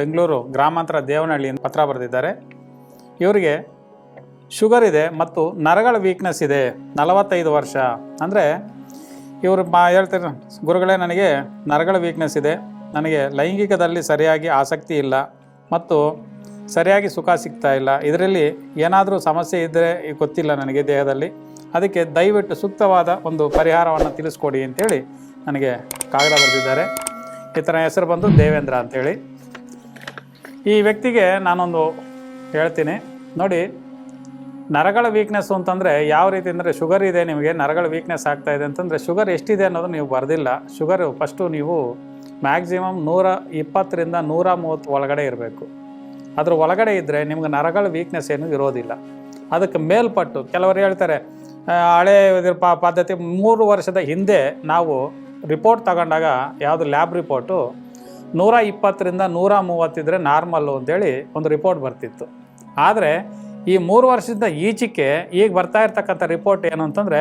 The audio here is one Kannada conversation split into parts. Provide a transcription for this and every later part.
ಬೆಂಗಳೂರು ಗ್ರಾಮಾಂತರ ದೇವನಹಳ್ಳಿಯಿಂದ ಪತ್ರ ಬರೆದಿದ್ದಾರೆ. ಇವರಿಗೆ ಶುಗರ್ ಇದೆ ಮತ್ತು ನರಗಳ ವೀಕ್ನೆಸ್ ಇದೆ ನಲವತ್ತೈದು ವರ್ಷ. ಅಂದರೆ ಇವರು ಮಾ ಹೇಳ್ತಾರೆ, ಗುರುಗಳೇ ನನಗೆ ನರಗಳ ವೀಕ್ನೆಸ್ ಇದೆ, ನನಗೆ ಲೈಂಗಿಕದಲ್ಲಿ ಸರಿಯಾಗಿ ಆಸಕ್ತಿ ಇಲ್ಲ ಮತ್ತು ಸರಿಯಾಗಿ ಸುಖ ಸಿಗ್ತಾ ಇಲ್ಲ. ಇದರಲ್ಲಿ ಏನಾದರೂ ಸಮಸ್ಯೆ ಇದ್ದರೆ ಗೊತ್ತಿಲ್ಲ ನನಗೆ ದೇಹದಲ್ಲಿ. ಅದಕ್ಕೆ ದಯವಿಟ್ಟು ಸೂಕ್ತವಾದ ಒಂದು ಪರಿಹಾರವನ್ನು ತಿಳಿಸ್ಕೊಡಿ ಅಂತೇಳಿ ನನಗೆ ಕಾಗದ ಬರೆದಿದ್ದಾರೆ. ಈತನ ಹೆಸರು ಬಂದು ದೇವೇಂದ್ರ ಅಂತೇಳಿ. ಈ ವ್ಯಕ್ತಿಗೆ ನಾನೊಂದು ಹೇಳ್ತೀನಿ. ನೋಡಿ, ನರಗಳ ವೀಕ್ನೆಸ್ಸು ಅಂತಂದರೆ ಯಾವ ರೀತಿ ಅಂದರೆ ಶುಗರ್ ಇದೆ ನಿಮಗೆ, ನರಗಳ ವೀಕ್ನೆಸ್ ಆಗ್ತಾ ಇದೆ ಅಂತಂದರೆ ಶುಗರ್ ಎಷ್ಟಿದೆ ಅನ್ನೋದು ನೀವು ಬರೆದಿಲ್ಲ. ಶುಗರು ಫಸ್ಟು ನೀವು ಮ್ಯಾಕ್ಸಿಮಮ್ ನೂರ ಇಪ್ಪತ್ತರಿಂದ ನೂರ ಮೂವತ್ತು ಒಳಗಡೆ ಇರಬೇಕು. ಅದ್ರ ಒಳಗಡೆ ಇದ್ದರೆ ನಿಮ್ಗೆ ನರಗಳ ವೀಕ್ನೆಸ್ ಏನು ಇರೋದಿಲ್ಲ. ಅದಕ್ಕೆ ಮೇಲ್ಪಟ್ಟು, ಕೆಲವರು ಹೇಳ್ತಾರೆ ಹಳೆ ಪದ್ಧತಿ ಮೂರು ವರ್ಷದ ಹಿಂದೆ ನಾವು ರಿಪೋರ್ಟ್ ತಗೊಂಡಾಗ ಯಾವುದು ಲ್ಯಾಬ್ ರಿಪೋರ್ಟು ನೂರ ಇಪ್ಪತ್ತರಿಂದ ನೂರ ಮೂವತ್ತಿದ್ರೆ ನಾರ್ಮಲ್ಲು ಅಂತೇಳಿ ಒಂದು ರಿಪೋರ್ಟ್ ಬರ್ತಿತ್ತು. ಆದರೆ ಈ ಮೂರು ವರ್ಷದಿಂದ ಈಚೆಗೆ ಈಗ ಬರ್ತಾ ಇರ್ತಕ್ಕಂಥ ರಿಪೋರ್ಟ್ ಏನು ಅಂತಂದರೆ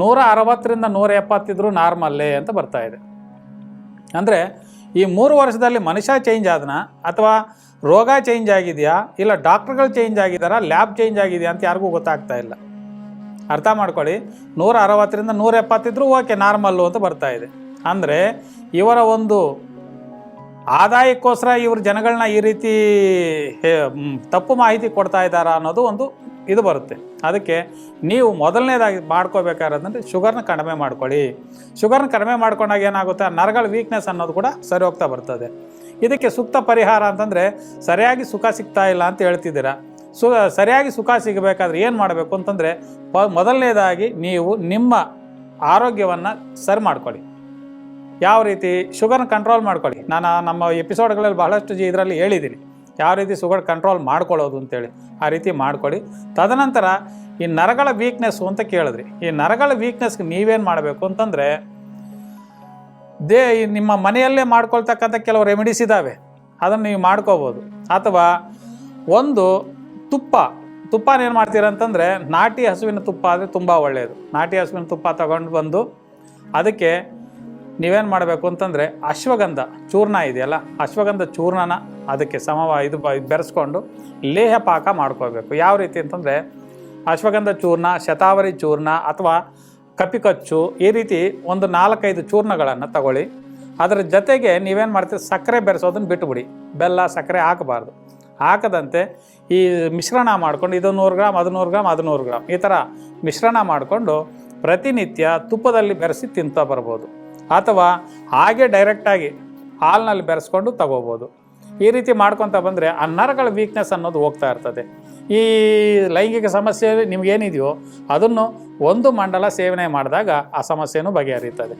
ನೂರ ಅರವತ್ತರಿಂದ ನೂರ ಎಪ್ಪತ್ತಿದ್ರು ನಾರ್ಮಲ್ಲೇ ಅಂತ ಬರ್ತಾ ಇದೆ. ಅಂದರೆ ಈ ಮೂರು ವರ್ಷದಲ್ಲಿ ಮನುಷ್ಯ ಚೇಂಜ್ ಆದನ? ಅಥವಾ ರೋಗ ಚೇಂಜ್ ಆಗಿದೆಯಾ? ಇಲ್ಲ ಡಾಕ್ಟ್ರುಗಳು ಚೇಂಜ್ ಆಗಿದಾರ? ಲ್ಯಾಬ್ ಚೇಂಜ್ ಆಗಿದೆಯಾ ಅಂತ ಯಾರಿಗೂ ಗೊತ್ತಾಗ್ತಾ ಇಲ್ಲ. ಅರ್ಥ ಮಾಡ್ಕೊಳ್ಳಿ. ನೂರ ಅರವತ್ತರಿಂದ ನೂರ ಎಪ್ಪತ್ತಿದ್ರು ಓಕೆ ನಾರ್ಮಲ್ಲು ಅಂತ ಬರ್ತಾ ಇದೆ. ಅಂದರೆ ಇವರ ಒಂದು ಆದಾಯಕ್ಕೋಸ್ಕರ ಇವರು ಜನಗಳನ್ನ ಈ ರೀತಿ ತಪ್ಪು ಮಾಹಿತಿ ಕೊಡ್ತಾ ಇದ್ದಾರಾ ಅನ್ನೋದು ಒಂದು ಇದು ಬರುತ್ತೆ. ಅದಕ್ಕೆ ನೀವು ಮೊದಲನೇದಾಗಿ ಮಾಡ್ಕೋಬೇಕಾದ್ರೆ ಶುಗರ್ನ ಕಡಿಮೆ ಮಾಡ್ಕೊಳ್ಳಿ. ಶುಗರ್ನ ಕಡಿಮೆ ಮಾಡ್ಕೊಂಡಾಗ ಏನಾಗುತ್ತೆ? ನರಗಳ ವೀಕ್ನೆಸ್ ಅನ್ನೋದು ಕೂಡ ಸರಿ ಹೋಗ್ತಾ ಬರ್ತದೆ. ಇದಕ್ಕೆ ಸೂಕ್ತ ಪರಿಹಾರ ಅಂತಂದರೆ ಸರಿಯಾಗಿ ಸುಖ ಸಿಗ್ತಾ ಇಲ್ಲ ಅಂತ ಹೇಳ್ತಿದ್ದೀರಾ. ಸು, ಸರಿಯಾಗಿ ಸುಖ ಸಿಗಬೇಕಾದ್ರೆ ಏನು ಮಾಡಬೇಕು ಅಂತಂದರೆ ಪ, ಮೊದಲನೇದಾಗಿ ನೀವು ನಿಮ್ಮ ಆರೋಗ್ಯವನ್ನು ಸರಿ ಮಾಡ್ಕೊಳ್ಳಿ. ಯಾವ ರೀತಿ? ಶುಗರ್ನ ಕಂಟ್ರೋಲ್ ಮಾಡ್ಕೊಳ್ಳಿ. ನಾನು ನಮ್ಮ ಎಪಿಸೋಡ್ಗಳಲ್ಲಿ ಬಹಳಷ್ಟು ಇದರಲ್ಲಿ ಹೇಳಿದ್ದೀನಿ. ಯಾವ ರೀತಿ ಸುಗರ್ ಕಂಟ್ರೋಲ್ ಮಾಡ್ಕೊಳ್ಳೋದು ಅಂತೇಳಿ ಆ ರೀತಿ ಮಾಡ್ಕೊಳ್ಳಿ. ತದನಂತರ ಈ ನರಗಳ ವೀಕ್ನೆಸ್ಸು ಅಂತ ಕೇಳಿದ್ರಿ. ಈ ನರಗಳ ವೀಕ್ನೆಸ್ಗೆ ನೀವೇನು ಮಾಡಬೇಕು ಅಂತಂದರೆ, ದೇ ನಿಮ್ಮ ಮನೆಯಲ್ಲೇ ಮಾಡ್ಕೊಳ್ತಕ್ಕಂಥ ಕೆಲವು ರೆಮಿಡೀಸ್ ಇದ್ದಾವೆ ಅದನ್ನು ನೀವು ಮಾಡ್ಕೋಬೋದು. ಅಥವಾ ಒಂದು ತುಪ್ಪ, ತುಪ್ಪನ ಏನು ಮಾಡ್ತೀರ ಅಂತಂದರೆ, ನಾಟಿ ಹಸುವಿನ ತುಪ್ಪ ಆದರೆ ತುಂಬ ಒಳ್ಳೆಯದು ನಾಟಿ ಹಸುವಿನ ತುಪ್ಪ ತಗೊಂಡು ಬಂದು ಅದಕ್ಕೆ ನೀವೇನು ಮಾಡಬೇಕು ಅಂತಂದರೆ ಅಶ್ವಗಂಧ, ಚೂರ್ಣ ಇದೆಯಲ್ಲ, ಅಶ್ವಗಂಧ, ಚೂರ್ಣನ ಅದಕ್ಕೆ ಸಮವ ಇದು ಬೆರೆಸ್ಕೊಂಡು ಲೇಹ ಪಾಕ ಮಾಡ್ಕೋಬೇಕು ಯಾವ ರೀತಿ ಅಂತಂದರೆ ಅಶ್ವಗಂಧ ಚೂರ್ಣ, ಶತಾವರಿ ಚೂರ್ಣ ಅಥವಾ ಕಪಿಕಚ್ಚು ಈ ರೀತಿ ಒಂದು ನಾಲ್ಕೈದು ಚೂರ್ಣಗಳನ್ನು ತಗೊಳ್ಳಿ. ಅದರ ಜೊತೆಗೆ ನೀವೇನು ಮಾಡ್ತೀರಿ, ಸಕ್ಕರೆ ಬೆರೆಸೋದನ್ನು ಬಿಟ್ಟುಬಿಡಿ ಬೆಲ್ಲ, ಸಕ್ಕರೆ ಹಾಕಬಾರ್ದು. ಹಾಕದಂತೆ ಈ ಮಿಶ್ರಣ ಮಾಡ್ಕೊಂಡು ಇದು ನೂರು ಗ್ರಾಮ್ ಅದು ನೂರು ಗ್ರಾಮ್ ಅದು ನೂರು ಗ್ರಾಮ್ ಈ ಥರ ಮಿಶ್ರಣ ಮಾಡಿಕೊಂಡು ಪ್ರತಿನಿತ್ಯ ತುಪ್ಪದಲ್ಲಿ ಬೆರೆಸಿ ತಿಂತಾ ಬರ್ಬೋದು. ಅಥವಾ ಹಾಗೆ ಡೈರೆಕ್ಟಾಗಿ ಹಾಲ್ನಲ್ಲಿ ಬೆರೆಸ್ಕೊಂಡು ತಗೋಬೋದು. ಈ ರೀತಿ ಮಾಡ್ಕೊತ ಬಂದರೆ ಆ ನರಗಳ ವೀಕ್ನೆಸ್ ಅನ್ನೋದು ಹೋಗ್ತಾ ಇರ್ತದೆ. ಈ ಲೈಂಗಿಕ ಸಮಸ್ಯೆ ನಿಮ್ಗೇನಿದೆಯೋ ಅದನ್ನು ಒಂದು ಮಂಡಲ ಸೇವನೆ ಮಾಡಿದಾಗ ಆ ಸಮಸ್ಯೆನೂ ಬಗೆಹರಿಯುತ್ತದೆ.